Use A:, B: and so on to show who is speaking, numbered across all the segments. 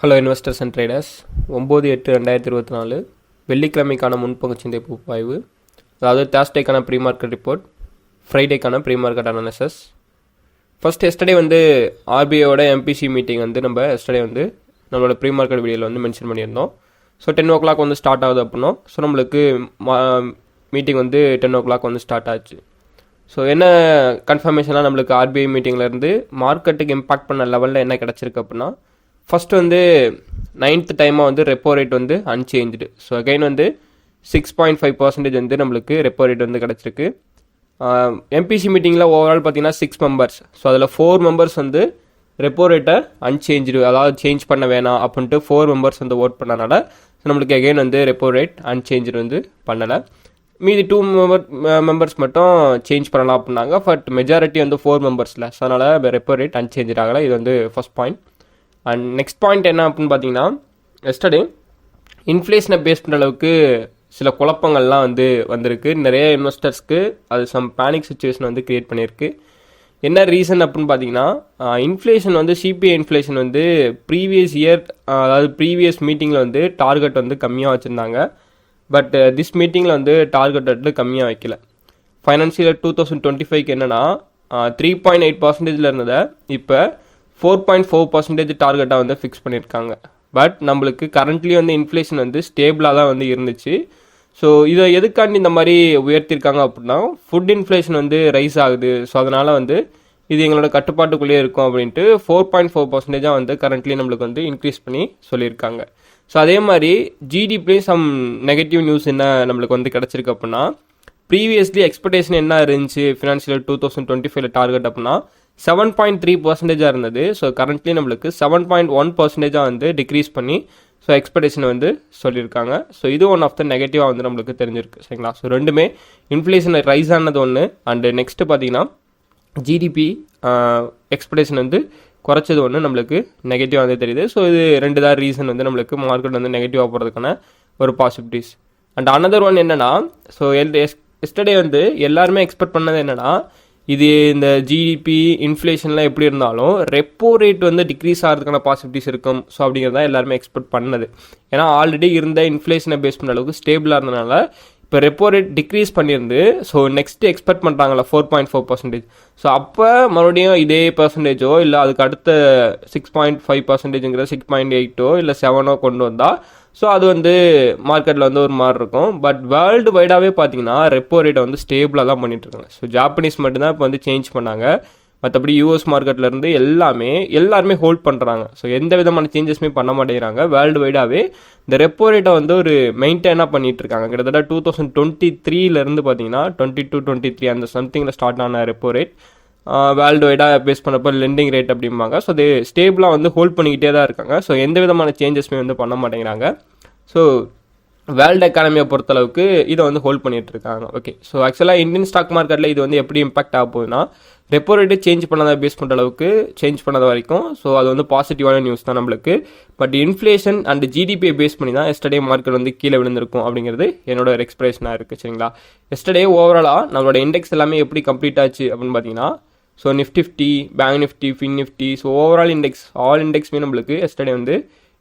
A: Hello investors and traders ஒம்பது எட்டு ரெண்டாயிரத்தி இருபத்தி நாலு. வெள்ளிக்கிழமைக்கான முன்பங்கு சந்தை பகுப்பாய்வு. அதாவது தேர்ஸ்டேக்கான pre market report ஃப்ரைடேக்கான pre market analysis first yesterday வந்து ஆர்பிஐயோட எம்பிசி மீட்டிங் வந்து நம்ம எஸ்டர்டே வந்து நம்மளோட ப்ரீ மார்க்கெட் வீடியோவில் வந்து மென்ஷன் பண்ணியிருந்தோம். ஸோ டென் ஓ கிளாக் வந்து ஸ்டார்ட் ஆகுது அப்படின்னா ஸோ நம்மளுக்கு மீட்டிங் வந்து டென் ஓ கிளாக் வந்து ஸ்டார்ட் ஆச்சு. ஸோ என்ன கன்ஃபர்மேஷனாக நம்மளுக்கு ஆர்பிஐ மீட்டிங்லேருந்து மார்க்கெட்டுக்கு இம்பாக்ட் பண்ண லெவலில் என்ன கிடச்சிருக்கு அப்படின்னா ஃபஸ்ட் வந்து நைன்த் டைமாக வந்து ரெப்போ ரேட் வந்து அன்சேஞ்சு ஸோ அகைன் வந்து சிக்ஸ் பாயிண்ட் ஃபைவ் பர்சன்டேஜ் வந்து நம்மளுக்கு ரெப்போ ரேட் வந்து கிடச்சிருக்கு. எம்பிசி மீட்டிங்கில் ஓவரால் பார்த்தீங்கன்னா சிக்ஸ் மெம்பர்ஸ் ஸோ அதில் ஃபோர் மெம்பர்ஸ் வந்து ரெப்போ ரேட்டை அன்சேஞ்சு அதாவது சேஞ்ச் பண்ண வேணாம் அப்படின்ட்டு ஃபோர் மெம்பர்ஸ் வந்து ஓட் பண்ணனால நம்மளுக்கு அகைன் வந்து ரெப்போ ரேட் அன்சேஞ்சு வந்து பண்ணலை. மீதி டூ மெம்பர் மெம்பர்ஸ் மட்டும் சேஞ்ச் பண்ணலாம் அப்படின்னாங்க. பட் மெஜாரிட்டி வந்து ஃபோர் மெம்பர்ஸில் ஸோ அதனால் ரெப்போ ரேட் அன்சேஞ்ச் ஆகலை. இது வந்து first point and next point என்ன அப்படின்னு பார்த்தீங்கன்னா எஸ்டர்டே இன்ஃப்ளேஷனை பேஸ் பண்ணுற அளவுக்கு சில குழப்பங்கள்லாம் வந்து வந்திருக்கு. நிறைய இன்வெஸ்டர்ஸ்க்கு அது சம் பேனிக் சுச்சுவேஷன் வந்து க்ரியேட் பண்ணியிருக்கு. என்ன ரீசன் அப்படின்னு பார்த்தீங்கன்னா இன்ஃப்ளேஷன் வந்து சிபிஐ இன்ஃப்ளேஷன் வந்து ப்ரீவியஸ் இயர் அதாவது ப்ரீவியஸ் மீட்டிங்கில் வந்து டார்கெட் வந்து கம்மியாக வச்சுருந்தாங்க. பட் திஸ் மீட்டிங்கில் வந்து டார்கெட் வந்து கம்மியாக வைக்கல. ஃபைனான்சியல் டூ தௌசண்ட் டுவெண்ட்டி ஃபைவ்க்கு என்னென்னா த்ரீ பாயிண்ட் எயிட் பர்சன்டேஜில் இருந்ததை இப்போ ஃபோர் பாயிண்ட் ஃபோர் பர்சன்டேஜ் டார்கெட்டாக வந்து ஃபிக்ஸ் பண்ணியிருக்காங்க. பட் நம்மளுக்கு கரண்ட்லி வந்து இன்ஃப்ளேஷன் வந்து ஸ்டேபிளாக தான் வந்து இருந்துச்சு. ஸோ இதை எதுக்காண்டி இந்த மாதிரி உயர்த்திருக்காங்க அப்படின்னா ஃபுட் இன்ஃப்ளேஷன் வந்து ரைஸ் ஆகுது. ஸோ அதனால் வந்து இது எங்களோட கட்டுப்பாட்டுக்குள்ளேயே இருக்கும் அப்படின்ட்டு ஃபோர் பாயிண்ட் ஃபோர் பர்சன்டேஜாக வந்து கரண்ட்லி நம்மளுக்கு வந்து இன்க்ரீஸ் பண்ணி சொல்லியிருக்காங்க. ஸோ அதே மாதிரி ஜிடிபிலையும் சம் நெகட்டிவ் நியூஸ் என்ன நம்மளுக்கு வந்து கிடச்சிருக்கு அப்படின்னா ப்ரீவியஸ்லி எக்ஸ்பெக்டேஷன் என்ன இருந்துச்சு? ஃபினான்ஷியல் டூ தௌசண்ட் டுவெண்ட்டி ஃபைவ்ல டார்கெட் அப்படின்னா செவன் பாயிண்ட் த்ரீ பர்சன்டேஜாக இருந்தது. ஸோ கரண்ட்லி நம்மளுக்கு செவன் பாயிண்ட் ஒன் பர்சன்டேஜாக வந்து டிக்ரீஸ் பண்ணி ஸோ எக்ஸ்பெக்டேஷனை வந்து சொல்லியிருக்காங்க. ஸோ இது ஒன் ஆஃப் த நெகட்டிவாக வந்து நம்மளுக்கு தெரிஞ்சிருக்கு. சரிங்களா? ஸோ ரெண்டுமே இன்ஃப்ளேஷன் ரைஸ் ஆனது ஒன்று அண்டு நெக்ஸ்ட்டு பார்த்தீங்கன்னா ஜிடிபி எக்ஸ்பெக்டேஷன் வந்து குறைச்சது ஒன்று நம்மளுக்கு நெகட்டிவாக வந்து தெரியுது. ஸோ இது ரெண்டு தான் ரீசன் வந்து நம்மளுக்கு மார்க்கெட் வந்து நெகட்டிவாக போகிறதுக்கான ஒரு பாசிபிலிட்டிஸ் அண்ட் அனதர் ஒன் என்னென்னா ஸோ எல் எஸ் எஸ்டர்டே வந்து எல்லாருமே எக்ஸ்பெக்ட் பண்ணது என்னென்னா இது இந்த ஜிடிபி இன்ஃப்ளேஷன்லாம் எப்படி இருந்தாலும் ரெப்போ ரேட் வந்து டிக்ரீஸ் ஆகிறதுக்கான பாசிபிலிட்டிஸ் இருக்கும். ஸோ அப்படிங்கிறத எல்லாருமே எக்ஸ்பெக்ட் பண்ணது. ஏன்னா ஆல்ரெடி இருந்த இன்ஃப்ளேஷனை பேஸ் பண்ண அளவுக்கு ஸ்டேபிளாக இருந்தனால இப்போ ரெப்போ ரேட் டிக்ரீஸ் பண்ணியிருந்து ஸோ நெக்ஸ்ட் எக்ஸ்பெக்ட் பண்ணுறாங்களா four point four percentage so அப்போ மறுபடியும் இதே பர்சன்டேஜோ இல்லை அதுக்கு அடுத்த சிக்ஸ் பாயிண்ட் ஃபைவ் பர்சன்டேஜுங்கிற சிக்ஸ் பாயிண்ட் எயிட்டோ இல்லை செவனோ கொண்டு வந்தால் ஸோ அது வந்து மார்க்கெட்டில் வந்து ஒரு மாதிரி இருக்கும். பட் வேர்ல்டு வைடாகவே பார்த்தீங்கன்னா ரெப்போ ரேட்டை வந்து ஸ்டேபிளாக தான் பண்ணிட்டுருக்காங்க. ஸோ ஜாப்பனீஸ் மட்டும்தான் இப்போ வந்து சேஞ்ச் பண்ணாங்க. மற்றபடி யூஎஸ் மார்க்கெட்லேருந்து எல்லாமே எல்லாருமே ஹோல்ட் பண்ணுறாங்க ஸோ எந்த விதமான சேஞ்சஸுமே பண்ண மாட்டேங்கிறாங்க. வேர்ல்டு வைடாகவே இந்த ரெப்போ ரேட்டை வந்து ஒரு மெயின்டைனாக பண்ணிகிட்டு இருக்காங்க கிட்டத்தட்ட டூ தௌசண்ட் டுவெண்ட்டி த்ரீலேருந்து பார்த்தீங்கன்னா டுவெண்ட்டி டூ டுவெண்ட்டி த்ரீ அந்த சம்திங்கில் ஸ்டார்ட் ஆன ரெப்போ ரேட் வேர்ல்டு வைடாக பேஸ் பண்ணப்போ லெண்டிங் ரேட் அப்படிம்பாங்க. ஸோ அது ஸ்டேபிளாக வந்து ஹோல்ட் பண்ணிக்கிட்டே தான் இருக்காங்க. ஸோ எந்த விதமான சேஞ்சஸுமே வந்து பண்ண மாட்டேங்கிறாங்க. ஸோ வேர்ல்டு எக்கானமியை பொறுத்தளவுக்கு இதை வந்து ஹோல்ட் பண்ணிகிட்டு இருக்காங்க. ஓகே ஸோ ஆக்சுவலாக இந்தியன் ஸ்டாக் மார்க்கெட்டில் இது வந்து எப்படி இம்பாக்ட் ஆக போகுதுன்னா ரெப்போ ரேட்டு சேஞ்ச் பண்ணாத பேஸ் பண்ணுற அளவுக்கு சேஞ்ச் பண்ணாத வரைக்கும் ஸோ அது வந்து பாசிட்டிவான நியூஸ் தான் நம்மளுக்கு. பட் இன்ஃப்ளேஷன் அண்ட் ஜிடிபியை பேஸ் பண்ணி தான் எஸ்டர்டே மார்க்கெட் வந்து கீழே விழுந்திருக்கும் அப்படிங்கிறது என்னோட ஒரு இருக்குது சரிங்களா? எஸ்டர்டே ஓவராலாக நம்மளோட இண்டெக்ஸ் எல்லாமே எப்படி கம்ப்ளீட் ஆச்சு அப்படின்னு பார்த்தீங்கன்னா so Nifty fifty bank Nifty fin Nifty so overall index all இண்டெக்ஸ்மே நம்மளுக்கு எஸ்டர்டே வந்து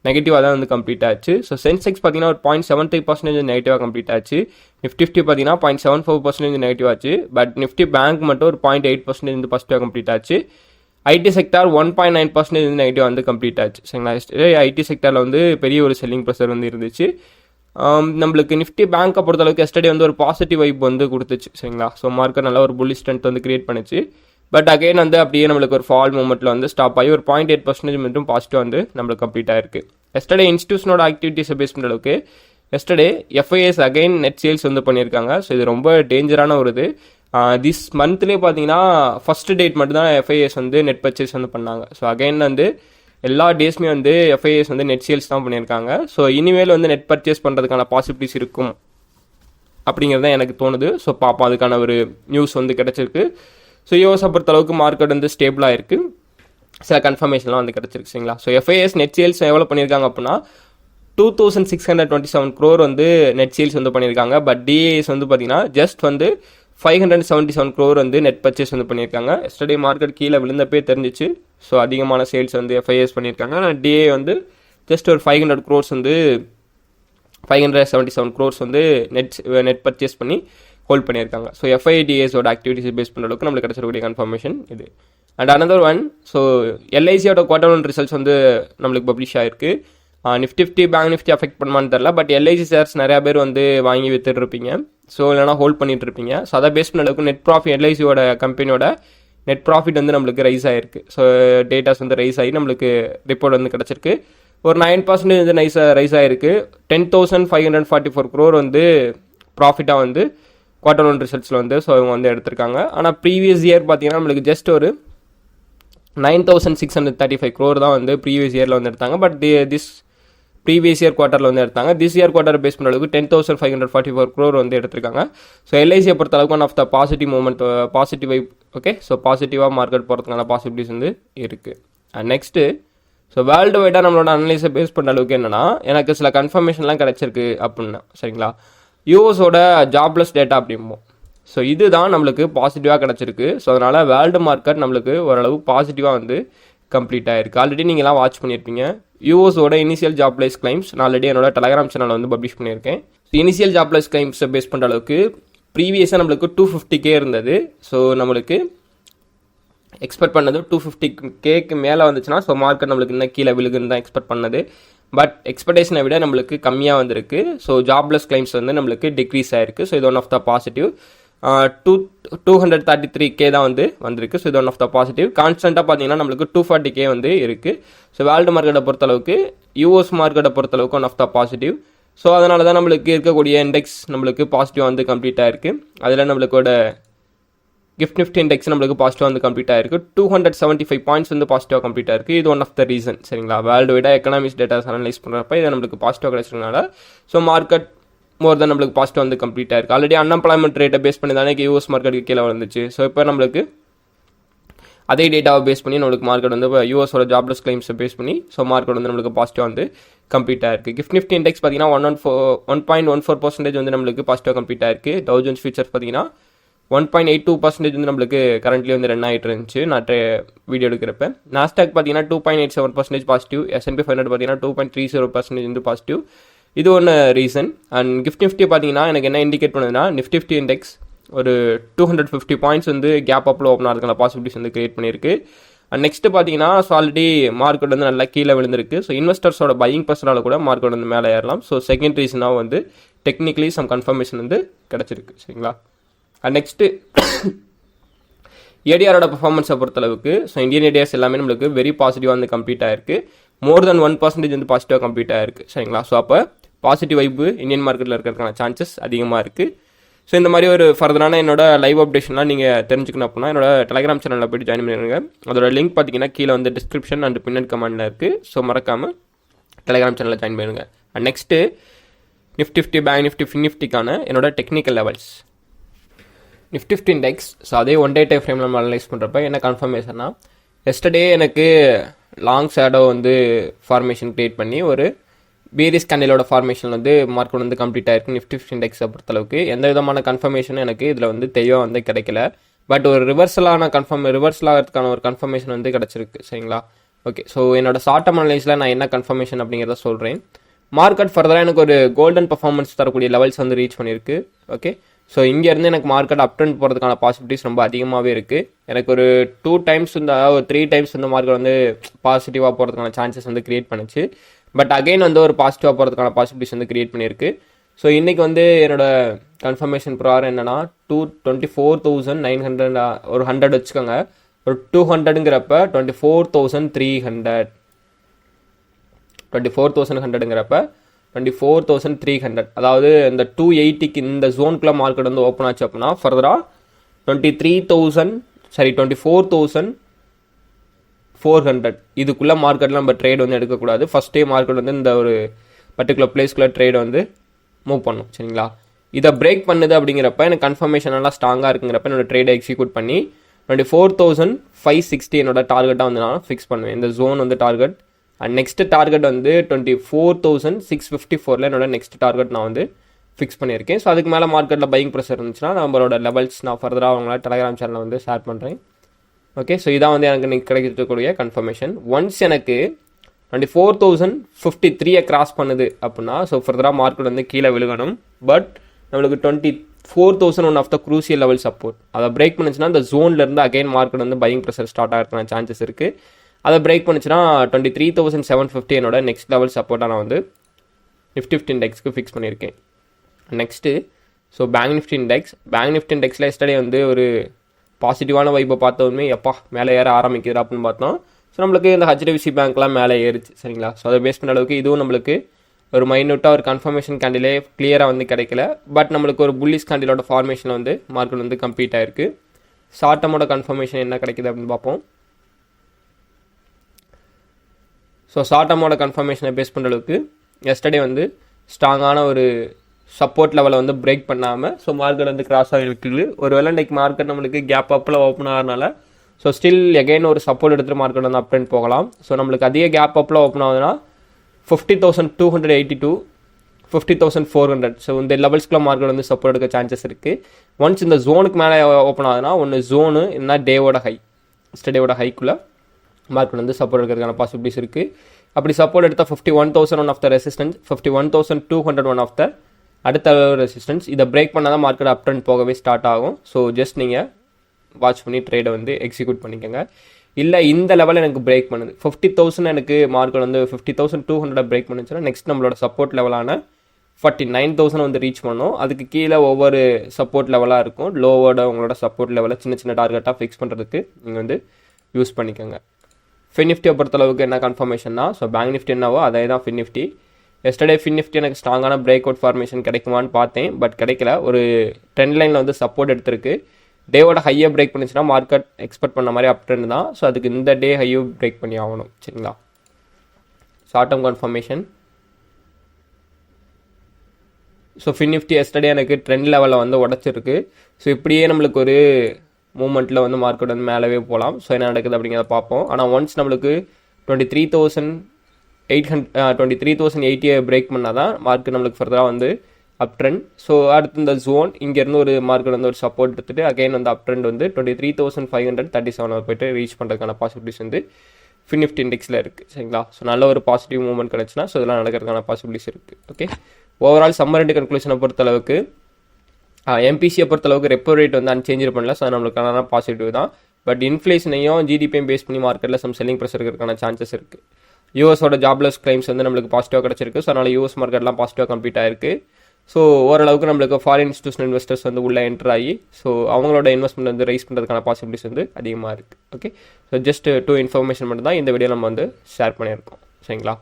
A: நெகட்டிவாக தான் வந்து கம்ப்ளீட் ஆச்சு. ஸோ சென்செக்ஸ் பார்த்தீங்கன்னா ஒரு பாயிண்ட் செவன் த்ரீ பர்சன்டேஜ் நெகட்டிவாக கம்ப்ளீட் ஆச்சு. நிஃப்டி ஃபிஃப்டி பார்த்தீங்கன்னா point seven four percentage negative ஆச்சு. பட் நிஃப்டி பேங்க் மட்டும் ஒரு பாயிண்ட் எயிட் பர்சன்டேஜ் வந்து பாசிட்டிவாக கம்ப்ளீட் ஆச்சு. IT sector one point nine percentage வந்து நெகட்டிவ் வந்து கம்ப்ளீட் ஆச்சு. சரிங்களா? ஐடி செக்டாரில் வந்து பெரிய ஒரு செல்லிங் ப்ரெஷர் வந்து இருந்துச்சு. Um, நம்மளுக்கு நிஃப்டி பேங்க்கை பொறுத்தளவுக்கு எஸ்டர்டே வந்து ஒரு பாசிட்டிவ் வைப் வந்து கொடுத்துச்சு. சரிங்களா? ஸோ மார்க்கெட் நல்லா ஒரு புள்ளி ஸ்ட்ரென்த் வந்து கிரியேட் பண்ணுச்சு. பட் அகைன் வந்து அப்படியே நம்மளுக்கு ஒரு ஃபால் மூமெண்ட்டில் வந்து ஸ்டாப் ஆகி ஒரு பாயிண்ட் எயிட் பர்சன்டேஜ் மட்டும் பாசிட்டிவ் வந்து நம்மளுக்கு கம்ப்ளீட் ஆயிருக்கு எஸ்டர்டே இன்ஸ்டியூஷனோட ஆக்டிவிட்டீஸை பேஸ் பண்ணுற அளவுக்கு yesterday FIs again net sales வந்து பண்ணியிருக்காங்க. ஸோ இது ரொம்ப டேஞ்சரான ஒரு இது. திஸ் மந்த்லேயே பார்த்தீங்கன்னா ஃபஸ்ட்டு டேட் மட்டும் தான் எஃப்ஐஎஸ் வந்து நெட் பர்ச்சேஸ் வந்து பண்ணாங்க. ஸோ அகைன் வந்து எல்லா டேஸ்மே வந்து எஃப்ஐஎஸ் வந்து நெட் சேல்ஸ் தான் பண்ணியிருக்காங்க. ஸோ இனிமேல் வந்து நெட் பர்ச்சேஸ் பண்ணுறதுக்கான பாசிபிலிட்டிஸ் இருக்கும். அப்படிங்கிறது தான் எனக்கு தோணுது. ஸோ பாப்பா அதுக்கான ஒரு நியூஸ் வந்து கிடச்சிருக்கு. ஸோ யோசை பொறுத்த அளவுக்கு மார்க்கெட் வந்து ஸ்டேபிளாக இருக்குது சில கன்ஃபர்மேஷன்லாம் வந்து கிடச்சிருக்கு சரிங்களா? ஸோ எஃப்ஐஎஸ் நெட் சேல்ஸ் எவ்வளோ பண்ணியிருக்காங்க அப்படின்னா two thousand six hundred twenty seven crore வந்து நெட் சேல்ஸ் வந்து பண்ணியிருக்காங்க. பட் டிஏஎஸ் வந்து பார்த்தீங்கன்னா ஜஸ்ட் வந்து five hundred seventy seven crore வந்து நெட் பர்ச்சேஸ் வந்து பண்ணியிருக்காங்க. எஸ்டர்டே மார்க்கெட் கீழே விழுந்தப்பே தெரிஞ்சிச்சு. ஸோ அதிகமான சேல்ஸ் வந்து எஃப்ஐஎஸ் பண்ணியிருக்காங்க. ஆனால் டிஏ வந்து ஜஸ்ட் ஒரு ஃபைவ் ஹண்ட்ரட் க்ரோர்ஸ் வந்து five hundred seventy seven crores வந்து நெட் நெட் பர்ச்சேஸ் பண்ணி ஹோல்ட் பண்ணியிருக்காங்க. ஸோ எஃப்ஐடிஎஸோட ஆக்டிவிட்டிஸை பேஸ் பண்ணுற அளவுக்கு நம்மளுக்கு கிடச்சிருக்கக்கூடிய கன்ஃபர்மேஷன் இது. அண்ட் அனதர் ஒன் ஸோ எல்ஐசியோட குவார்டர் ஒன் ரிசல்ட்ஸ் வந்து நம்மளுக்கு பப்ளிஷ் ஆயிருக்கு. Nifty fifty bank Nifty affect பண்ணுமான்னு தெரில பட் எல்ஐசி ஷேர்ஸ் நிறையா பேர் வந்து வாங்கி வித்துட்ருப்பீங்க ஸோ இல்லைனா ஹோல்ட் பண்ணிட்டு இருப்பீங்க ஸோ அதை பேஸ் பண்ண அளவுக்கு நெட் ப்ராஃபிட் எல்ஐசியோட கம்பெனியோட நெட் ப்ராஃபிட் வந்து நம்மளுக்கு ரைஸ் ஆயிருக்கு. ஸோ டேட்டாஸ் வந்து ரைஸ் ஆகி நம்மளுக்கு ரிப்போர்ட் வந்து கிடச்சிருக்கு. ஒரு நைன் பர்சன்டேஜ் வந்து நைஸ் ரைஸ் ஆயிருக்கு. Ten thousand five hundred forty four crore வந்து ப்ராஃபிட்டாக வந்து குவார்டர் ஒன் ரிசல்ட்ஸில் வந்து ஸோ இவங்க வந்து எடுத்திருக்காங்க. ஆனால் ப்ரீவியஸ் இயர் பார்த்தீங்கன்னா நம்மளுக்கு ஜஸ்ட் ஒரு nine thousand six hundred thirty five crore தான் வந்து ப்ரீவியஸ் இயரில் வந்து எடுத்தாங்க. பட் திஸ் ப்ரீவியஸ் இயர் குவார்ட்டரில் வந்து எடுத்தாங்க. திஸ் இயர் குவார்ட்டர் பேஸ் பண்ண அளவுக்கு ten thousand five hundred forty four crore வந்து எடுத்திருக்காங்க. ஸோ எல்ஐசியை பொறுத்த அளவுக்கு one of the positive movement positive vibe okay so பாசிட்டிவாக மார்க்கெட் போகிறதுக்கான பாசிபிலிட்டிஸ் வந்து இருக்குது அண்ட் நெக்ஸ்ட்டு ஸோ வேர்ல்டு வைடாக நம்மளோட அனலைஸை பேஸ் பண்ண அளவுக்கு என்னன்னா எனக்கு சில கன்ஃபர்மேஷன்லாம் கிடச்சிருக்கு அப்படின்னா சரிங்களா? யூஎஸோட ஜாப்லெஸ் டேட்டா அப்படிம்போம். ஸோ இதுதான் நம்மளுக்கு பாசிட்டிவாக கிடச்சிருக்கு. ஸோ அதனால் வேர்ல்டு மார்க்கெட் நம்மளுக்கு ஓரளவு பாசிட்டிவாக வந்து கம்ப்ளீட் ஆகிருக்கு ஆல்ரெடி நீங்களாம் வாட்ச் பண்ணியிருப்பீங்க. யூஎஸோட இனிஷியல் ஜாப்லைஸ் கிளைம்ஸ் நான் ஆல்ரெடி என்னோட டெலகிராம் சேனலில் வந்து பப்ளிஷ் பண்ணியிருக்கேன். ஸோ இனிஷியல் ஜாப்லைஸ் கிளைம்ஸை பேஸ் பண்ணுற அளவுக்கு ப்ரீவியஸாக நம்மளுக்கு டூ ஃபிஃப்டி கே இருந்தது. ஸோ நம்மளுக்கு எக்ஸ்பெக்ட் பண்ணது டூ ஃபிஃப்டி கேக்கு மேலே வந்துச்சுன்னா ஸோ மார்க்கெட் நம்மளுக்கு இன்னும் கீழே விழுகுன்னு தான் எக்ஸ்பெக்ட் பண்ணது. பட் எக்ஸ்பெக்டேஷனை விட நம்மளுக்கு கம்மியாக வந்திருக்கு. ஸோ ஜாப்லெஸ் கிளைம்ஸ் வந்து நம்மளுக்கு டிக்ரீஸ் ஆயிருக்கு. ஸோ இது one of the positive two two hundred thirty three K தான் வந்து வந்திருக்கு. ஸோ இது ஒன் ஆஃப் த பாசிட்டிவ் கான்ஸ்டண்ட்டாக பார்த்தீங்கன்னா நம்மளுக்கு டூ ஃபார்ட்டி கே வந்து இருக்குது ஸோ வேர்ல்டு மார்க்கெட்டை பொறுத்தளவுக்கு யூஎஸ் மார்க்கெட்டை பொறுத்தளவுக்கு one of the positive so அதனால தான் நம்மளுக்கு இருக்கக்கூடிய இண்டெக்ஸ் நம்மளுக்கு பாசிட்டிவாக வந்து கம்ப்ளீட் ஆயிருக்கு. அதில் நம்மளுக்கோட கிஃப்ட் நிஃப்டி இண்டெக்ஸ் நம்மளுக்கு பாசிட்டிவாக வந்து கம்ப்ளீட் ஆயிருக்கு. Two hundred seventy five points வந்து பாசிட்டிவாக கம்ப்ளீட் ஆயிருக்கு. இது ஒன் ஆஃப் த ரீசன் சரிங்களா? வேர்ல்டு வைடாக எக்கனாமிக்ஸ் டேட்டாஸ் அனலைஸ் பண்ணுறப்ப இது நம்மளுக்கு பாசிட்டிவாக கிடைச்சதுனால ஸோ மார்க்கெட் மோர் தான் நம்மளுக்கு பாசிட்டிவ் வந்து கம்ப்ளீட் ஆயிருக்கு. ஆல்ரெடி அன்எம்ப்ளாய்மெண்ட் ரேட்டை பேஸ் பண்ணி தானே யூஎஸ் மார்க்கெட்டுக்கு கீழே வந்துச்சு ஸோ இப்போ நம்மளுக்கு அதே டேட்டாவை பேஸ் பண்ணி நம்மளுக்கு மார்க்கெட் வந்து யூஎஸோட ஜாப்லெஸ் கிளைம்ஸை பேஸ் பண்ணி ஸோ மார்க்கெட் வந்து நம்மளுக்கு பாசிட்டிவாக வந்து கம்ப்ளீட் ஆயிருக்கு. கிஃப்ட் நிஃப்டி இண்டெக்ஸ் பார்த்தீங்கன்னா one one four one point one four percentage வந்து நம்மளுக்கு பாசிட்டிவாக கம்ப்ளீட் ஆயிருக்கு. தௌசண்ட் ஃபியூச்சர்ஸ் பார்த்தீங்கன்னா one point eight two percentage வந்து நம்மளுக்கு கரண்ட்லி வந்து ரன் ஆகிட்டு இருந்துச்சு. நான் வீடியோ எடுக்கிறப்ப. நாஸ்டாக் பார்த்தீங்கன்னா two point eight seven percentage positive S&P five hundred பார்த்தீங்கன்னா two point three zero percentage வந்து பாசிட்டிவ் இது ஒன்று ரீசன் அண்ட் கிஃப்ட் நிஃப்டி பார்த்தீங்கன்னா எனக்கு என்ன இண்டிகேட் பண்ணுதுன்னா நிஃப்டி ஃபிஃப்டி இண்டெக்ஸ் ஒரு டூ ஹண்ட்ரட் ஃபிஃப்டி பாயிண்ட்ஸ் வந்து கேப் அப்பில் ஓப்பன் ஆகிறதுக்கான பாசிபிலிட்டிஸ் வந்து கிரியேட் பண்ணியிருக்கு. அண்ட் நெக்ஸ்ட் பார்த்தீங்கன்னா ஸோ ஆல்ரெடி மார்க்கெட் வந்து நல்லா கீழே விழுந்திருக்கு. ஸோ இன்வெஸ்டர்ஸோட பையிங் பர்சனால் கூட மார்க்கெட் வந்து மேலே ஏறலாம். ஸோ செகண்ட் ரீசனாக வந்து டெக்னிக்கலி சம் கன்ஃபர்மேஷன் வந்து கிடச்சிருக்கு. சரிங்களா? அண்ட் நெக்ஸ்ட்டு ஏடிஆரோட பர்ஃபார்மன்ஸை பொறுத்தளவுக்கு ஸோ இந்தியன் ஏடிஆர்ஸ் எல்லாமே நம்மளுக்கு வெரி பாசிட்டிவாக வந்து கம்ப்ளீட் ஆயிருக்கு. மோர் தென் ஒன் பர்சன்டேஜ் வந்து பாசிட்டிவாக கம்ப்ளீட் ஆயிருக்கு சரிங்களா? ஸோ அப்போ பாசிட்டிவ் வைப்பு இந்தியன் மார்க்கெட்டில் இருக்கிறதுக்கான சான்சஸ் அதிகமாக இருக்குது ஸோ இந்த மாதிரி ஒரு ஃபர்தரான என்னோட லைவ் அப்டேஷன்லாம் நீங்கள் தெரிஞ்சுக்கணும் அப்படின்னா என்னோட டெலிகிராம் சேனலில் போய்ட்டு ஜாயின் பண்ணிடுங்க அதோட லிங்க் பார்த்தீங்கன்னா கீழே வந்து டிஸ்கிரிப்ஷன் அண்ட் பின்னட் கமெண்டில் இருக்குது ஸோ மறக்காமல் டெலிகிராம் சேனலில் ஜாயின் பண்ணிடுங்க and next Nifty fifty bank Nifty fin நிஃப்டிக்கான என்னோட technical levels Nifty fifty index so அதே ஒன் டே டைம் ஃப்ரேமில் நம்ம அனலைஸ் பண்ணுறப்ப என்ன கன்ஃபர்மேஷன்னா எஸ்டர்டே எனக்கு லாங் ஷேடோ வந்து ஃபார்மேஷன் க்ரியேட் பண்ணி ஒரு பேரிஸ் கண்டிலோட ஃபார்மேஷன் வந்து மார்க்கெட் வந்து கம்ப்ளீட் ஆயிருக்கு. நிஃப்டி ஃபிஃப்டி இண்டெக்ஸை பொறுத்தளவுக்கு எந்த விதமான கன்ஃபர்மேஷனும் எனக்கு இதில் வந்து தெளிவாக வந்து கிடைக்கல. பட் ஒரு ரிவர்சலான கன்ஃபார்ம் ரிவர்சல் ஆகிறதுக்கான ஒரு கன்ஃபர்மேஷன் வந்து கிடச்சிருக்கு. சரிங்களா? ஓகே ஸோ என்னோட ஷார்ட் டர்ம் அனலைஸில் நான் என்ன கன்ஃபர்மேஷன் அப்படிங்கிறத சொல்கிறேன் மார்க்கெட் ஃபர்தராக எனக்கு ஒரு கோல்டன் பர்ஃபார்மன்ஸ் தரக்கூடிய லெவல்ஸ் வந்து ரீச் பண்ணியிருக்கு. ஓகே ஸோ இங்கேருந்து எனக்கு மார்க்கெட் அப் ட்ரெண்ட் போகிறதுக்கான பாசிபிலிட்டிஸ் ரொம்ப அதிகமாகவே இருக்குது எனக்கு ஒரு டூ டைம்ஸ் வந்து ஒரு த்ரீ டைம்ஸ் வந்து மார்க்கெட் வந்து பாசிட்டிவாக போகிறதுக்கான சான்சஸ் வந்து க்ரியேட் பண்ணுச்சு. பட் அகைன் வந்து ஒரு பாசிட்டிவாக போகிறதுக்கான பாசிபிலிட்டிஸ் வந்து க்ரியேட் பண்ணியிருக்கு. ஸோ இன்றைக்கி வந்து என்னோட கன்ஃபர்மேஷன் ப்ரார் என்னென்னா two twenty four thousand nine hundred ஒரு ஹண்ட்ரட் வச்சுக்கோங்க. ஒரு two ஹண்ட்ரடுங்கிறப்ப twenty four thousand three hundred twenty four thousand ஹண்ட்ரடுங்கிறப்ப twenty four thousand three hundred அதாவது இந்த டூ எயிட்டிக்கு இந்த ஜோன்குள்ளே மார்க்கெட் வந்து ஓப்பன் ஆச்சு அப்படின்னா ஃபர்தராக twenty three thousand sorry twenty four thousand four hundred இதுக்குள்ளே மார்க்கெட்டில் நம்ம ட்ரேட் வந்து எடுக்கக்கூடாது. ஃபஸ்ட்டே மார்க்கெட் வந்து இந்த ஒரு பர்டிகுலர் பிளேஸ்க்குள்ளே ட்ரேட் வந்து மூவ் பண்ணும். சரிங்களா? இதை பிரேக் பண்ணுது அப்படிங்கிறப்ப எனக்கு கன்ஃபர்மேஷன் எல்லாம் ஸ்ட்ராங்காக இருக்குங்கிறப்ப என்னோட ட்ரேடை எக்ஸிக்யூட் பண்ணி twenty four thousand five sixty என்னோட டார்கெட்டாக வந்து நான் ஃபிக்ஸ் பண்ணுவேன். இந்த ஜோன் வந்து டார்கெட் அண்ட் நெக்ஸ்ட் டார்கெட் வந்து twenty four thousand six fifty ஃபோரில் என்னோட நெக்ஸ்ட் டார்கெட் நான் வந்து ஃபிக்ஸ் பண்ணியிருக்கேன். ஸோ அதுக்கு மேலே மார்க்கெட்டில் பையிங் ப்ரெஷர் இருந்துச்சுன்னா நம்மளோட லெவல்ஸ் நான் ஃபர்தராக அவங்கள டெலகிராம் சேனலில் வந்து ஷேர் பண்ணுறேன் ஓகே ஸோ இதான் வந்து எனக்கு கிடைக்கக்கூடிய கன்ஃபர்மேஷன் ஒன்ஸ் எனக்கு டுவெண்ட்டி ஃபோர் தௌசண்ட் ஃபிஃப்டி த்ரீயை கிராஸ் பண்ணுது அப்படின்னா ஸோ ஃபர்தராக மார்க்கெட் வந்து கீழே விழுகணும். பட் நம்மளுக்கு twenty four thousand one of the crucial level support அதை பிரேக் பண்ணுச்சுன்னா அந்த ஜோன்லேருந்து அகைன் மார்க்கெட் வந்து பையிங் ப்ரெஷர் ஸ்டார்ட் ஆகிறதுக்கான சான்சஸ் இருக்குது அதை break பண்ணிச்சுன்னா twenty three thousand seven fifty என்னோட நெக்ஸ்ட் லெவல் சப்போர்ட்டாக நான் வந்து நிஃப்டி ஃபிஃப்டி இண்டெக்ஸ்க்கு ஃபிக்ஸ் பண்ணியிருக்கேன். Next so bank Nifty index bank Nifty இண்டெக்ஸில் yesterday வந்து ஒரு பாசிட்டிவான வைப்பை பார்த்தோமே எப்பா மேலே ஏற ஆரம்பிக்குது அப்படின்னு பார்த்தோம். ஸோ நம்மளுக்கு இந்த ஹெச்டிஎஃப்சி பேங்க்லாம் மேலே ஏறுச்சு சரிங்களா? ஸோ அதை பேஸ் பண்ண அளவுக்கு இதுவும் நம்மளுக்கு ஒரு மைன்யூட்டாக ஒரு கன்ஃபர்மேஷன் கேண்டிலே கிளியராக வந்து கிடைக்கல. பட் நம்மளுக்கு ஒரு புல்லிஸ் கேண்டிலோட ஃபார்மேஷன் வந்து மார்க்கெட் வந்து கம்ப்ளீட் ஆயிருக்கு. ஷார்ட் டர்மோட கன்ஃபர்மேஷன் என்ன கிடைக்குது அப்படின்னு பார்ப்போம். ஸோ சாட்டமோட கன்ஃபர்மேஷனை பேஸ் பண்ணுற அளவுக்கு எஸ்டர்டே வந்து ஸ்ட்ராங்கான ஒரு சப்போர்ட் லெவலை வந்து பிரேக் பண்ணாமல் ஸோ மார்க்கெட் வந்து கிராஸ் ஆகி இருக்குது. ஒரு வேளை இன்றைக்கி மார்க்கெட் நம்மளுக்கு கேப் அப்பில் ஓப்பன் ஆகிறனால ஸோ ஸ்டில் எகைன் ஒரு சப்போர்ட் எடுத்துகிட்டு மார்க்கெட் வந்து அப் போகலாம். ஸோ நம்மளுக்கு அதிக கேப் அப்பில் ஓப்பன் ஆகுதுன்னா fifty thousand two hundred eighty two fifty thousand four hundred so இந்த லெவல்ஸ்க்குள்ள மார்க்கெட் வந்து சப்போர்ட் எடுக்க சான்சஸ் இருக்குது ஒன்ஸ் இந்த ஜோனுக்கு மேலே ஓப்பன் ஆகுதுன்னா ஒன்று ஜோனு என்ன டேவோட ஹை ஸ்டடேவோட ஹைக்குள்ளே மார்க்கெட் வந்து சப்போர்ட் எடுக்கிறதுக்கான பாசிபிலிட்டிஸ் இருக்குது அப்படி சப்போர்ட் எடுத்தால் fifty one thousand one of the resistance fifty one thousand two hundred one of the அடுத்த ரெசிஸ்டன்ஸ் இதை பிரேக் பண்ணால் தான் மார்க்கெட் அப் ட்ரெண்ட் போகவே ஸ்டார்ட் ஆகும். ஸோ ஜஸ்ட் நீங்கள் வாட்ச் பண்ணி ட்ரேடை வந்து எக்ஸிக்யூட் பண்ணிக்கோங்க. இல்லை இந்த லெவலில் எனக்கு பிரேக் பண்ணுது. ஃபிஃப்டி தௌசண்ட் எனக்கு மார்க்கெட் வந்து fifty thousand two hundred break பண்ணுச்சுன்னா நெக்ஸ்ட் நம்மளோட சப்போர்ட் லெவலான ஃபார்ட்டி நைன் தௌசண்ட் வந்து ரீச் பண்ணோம். அதுக்கு கீழே ஒவ்வொரு சப்போர்ட் லெவலாக இருக்கும். லோவோட உங்களோட சப்போர்ட் லெவலில் சின்ன சின்ன டார்கெட்டாக ஃபிக்ஸ் பண்ணுறதுக்கு நீங்கள் வந்து யூஸ் பண்ணிக்கோங்க. ஃபின் நிஃப்டியை பொறுத்தளவுக்கு என்ன கன்ஃபர்மேஷன்னா ஸோ பேங்க் நிஃப்டி என்னவோ அதே தான் fin Nifty yesterday fin Nifty எனக்கு ஸ்ட்ராங்கான பிரேக் அவுட் ஃபார்மேஷன் கிடைக்குமான்னு பார்த்தேன் பட் கிடைக்கல. ஒரு ட்ரெண்ட் லைனில் வந்து சப்போர்ட் எடுத்திருக்கு. டேவோட ஹையை பிரேக் பண்ணிச்சுன்னா மார்க்கெட் எக்ஸ்பெக்ட் பண்ண மாதிரி அப் ட்ரெண்ட் தான். ஸோ அதுக்கு இந்த டே ஹையும் பிரேக் பண்ணி ஆகணும் சரிங்களா? Short term confirmation so fin Nifty yesterday எனக்கு ட்ரெண்ட் லெவலில் வந்து உடச்சிருக்கு. ஸோ இப்படியே நம்மளுக்கு ஒரு மூமெண்ட்டில் வந்து மார்க்கெட் வந்து மேலவே போகலாம் ஸோ என்ன நடக்குது அப்படிங்கிறத பார்ப்போம். ஆனால் ஒன்ஸ் நம்மளுக்கு twenty three thousand eight hundred twenty three thousand எயிட்டியை break பண்ணால் தான் மார்க்கெட் நம்மளுக்கு ஃபர்தராக வந்து அப் ட்ரெண்ட் ஸோ அடுத்து இந்த ஜோன் இங்கேருந்து ஒரு மார்க்கெட் வந்து ஒரு சப்போர்ட் எடுத்துகிட்டு அகைன் வந்து அப் ட்ரெண்ட் வந்து twenty three thousand five hundred thirty seven போயிட்டு ரீச் பண்ணுறதுக்கான பாசிபிலிட்டிஸ் வந்து ஃபின் இண்டெக்ஸில் இருக்குது சரிங்களா? ஸோ நல்ல ஒரு பாசிட்டிவ் மூவ்மெண்ட் கிடச்சுன்னா ஸோ இதெல்லாம் நடக்கிறதுக்கான பாசிபிலிட்டிஸ் இருக்குது ஓகே ஓவரால் சம்மர் ரெண்டு கன்க்ளூஷனை பொறுத்தளவுக்கு எம்பிசியை பொறுத்தளவுக்கு ரெப்போ ரேட் வந்து அன்சேஞ்ச் பண்ணல. ஸோ நம்மளுக்கான பாசிட்டிவ் தான். பட் இன்ஃப்ளேஷனையும் ஜிடிபியும் பேஸ் பண்ணி மார்க்கெட்டில் சம் செல்லிங் ப்ரெஷர் இருக்கிறதுக்கான சான்சஸ் இருக்குது யூஎஸோட ஜாப்லெஸ் கிளைம்ஸ் வந்து நம்மளுக்கு பாசிட்டிவாக கிடச்சிருக்கு. ஸோ அதனால் யூஎஸ் மார்க்கெட்லாம் பாசிட்டிவாக கம்ப்ளீட் ஆயிருக்கு. ஸோ ஓரளவுக்கு நம்மளுக்கு ஃபாரின் இன்ஸ்டியூஷன் இன்வெஸ்டர்ஸ் வந்து உள்ளே என்டர் ஆகி ஸோ அவங்களோட இன்வெஸ்ட்மெண்ட் வந்து ரைஸ் பண்ணுறதுக்கான பாசிபிலிட்டிஸ் வந்து அதிகமாக இருக்குது okay so just to information மட்டும் தான் இந்த வீடியோ நம்ம வந்து ஷேர் பண்ணியிருக்கோம். சரிங்களா?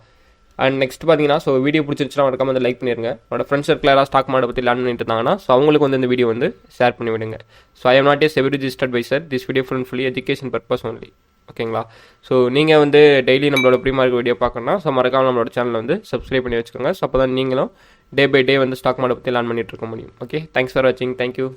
A: அண்ட் நெக்ஸ்ட் பார்த்தீங்கன்னா ஸோ வீடியோ பிடிச்சிருச்சுன்னா மறக்காம வந்து லைக் பண்ணிடுங்க என்னோட ஃப்ரெண்ட்ஸ் சர்க்கிள் ஸ்டாக் மார்க்கெட் பற்றி லேர்ன் பண்ணிட்டு இருந்தாங்கன்னா ஸோ அவங்களுக்கு வந்து இந்த வீடியோ வந்து ஷேர் பண்ணி விடுங்க. So I'm not a SEBI registered by sir this video full fully education purpose only ஓகேங்களா ஸோ நீங்கள் வந்து டெய்லி நம்மளோட ப்ரீ வீடியோ பார்க்கணும்னா ஸோ மறக்காமல் நம்மளோட சேனலை வந்து சப்ஸ்கிரைப் பண்ணி வச்சுக்கோங்க. ஸோ அப்போ தான் நீங்களும் டே பை டே வந்து ஸ்டாக் மார்க்கெட் பற்றி லேர்ன் பண்ணிட்டு இருக்க முடியும். ஓகே தேங்க்ஸ் ஃபார் வாட்சிங் தேங்க்யூ